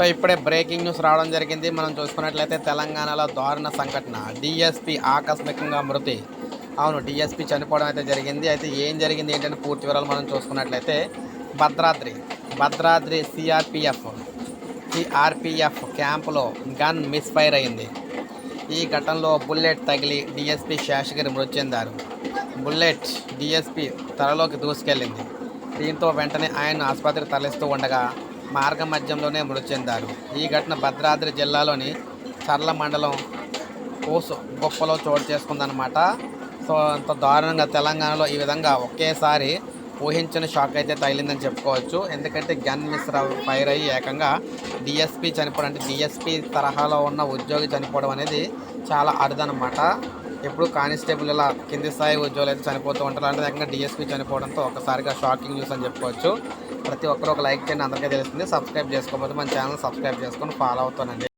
So ఇప్పుడే breaking news రావడం జరిగింది. మనం చూసుకున్నట్లయితే తెలంగాణలో దారుణ సంఘటన. డిఎస్పి ఆకస్మికంగా మృతి. అవును డిఎస్పి చనిపోవడం అయితే జరిగింది. అయితే ఏం జరిగింది ఏంటంటే పూర్తి వివరాలు మనం చూసుకున్నట్లయితే భద్రాద్రి భద్రాద్రి సిఆర్పిఎఫ్ సిఆర్పిఎఫ్ క్యాంపులో గన్ మిస్ఫైర్ అయింది. ఈ ఘటనలో బుల్లెట్ తగిలి డిఎస్పి శేషగిరి మృతి చెందారు. బుల్లెట్ డిఎస్పి తలలోకి దూసుకెళ్ళింది. దీంతో వెంటనే ఆయన ఆసుపత్రికి తరలిస్తూ ఉండగా మార్గ మధ్యంలోనే మృతి చెందారు. ఈ ఘటన భద్రాద్రి జిల్లాలోని చర్ల మండలం కోసు గొప్పలో చోటు చేసుకుందనమాట సో అంత దారుణంగా తెలంగాణలో ఈ విధంగా ఒకేసారి ఊహించిన షాక్ అయితే తగిలిందని చెప్పుకోవచ్చు. ఎందుకంటే గన్ మిస్ ఫైర్ అయ్యి ఏకంగా డిఎస్పి చనిపోవడం అంటే డిఎస్పి తరహాలో ఉన్న ఉద్యోగి చనిపోవడం అనేది చాలా అరుదనమాట ఎప్పుడు కానిస్టేబుల్ ఇలా కింది స్థాయి ఉద్యోగులు అయితే చనిపోతూ ఉంటారు. అంటే ఏకంగా డిఎస్పి చనిపోవడంతో ఒకసారిగా షాకింగ్ న్యూస్ అని చెప్పుకోవచ్చు. ప్రతి ఒక్కరు ఒక లైక్ చేయండి. అందరికీ తెలుస్తుంది. సబ్స్క్రైబ్ చేసుకోకపోతే మన ఛానల్ సబ్స్క్రైబ్ చేసుకొని ఫాలో అవుతానండి.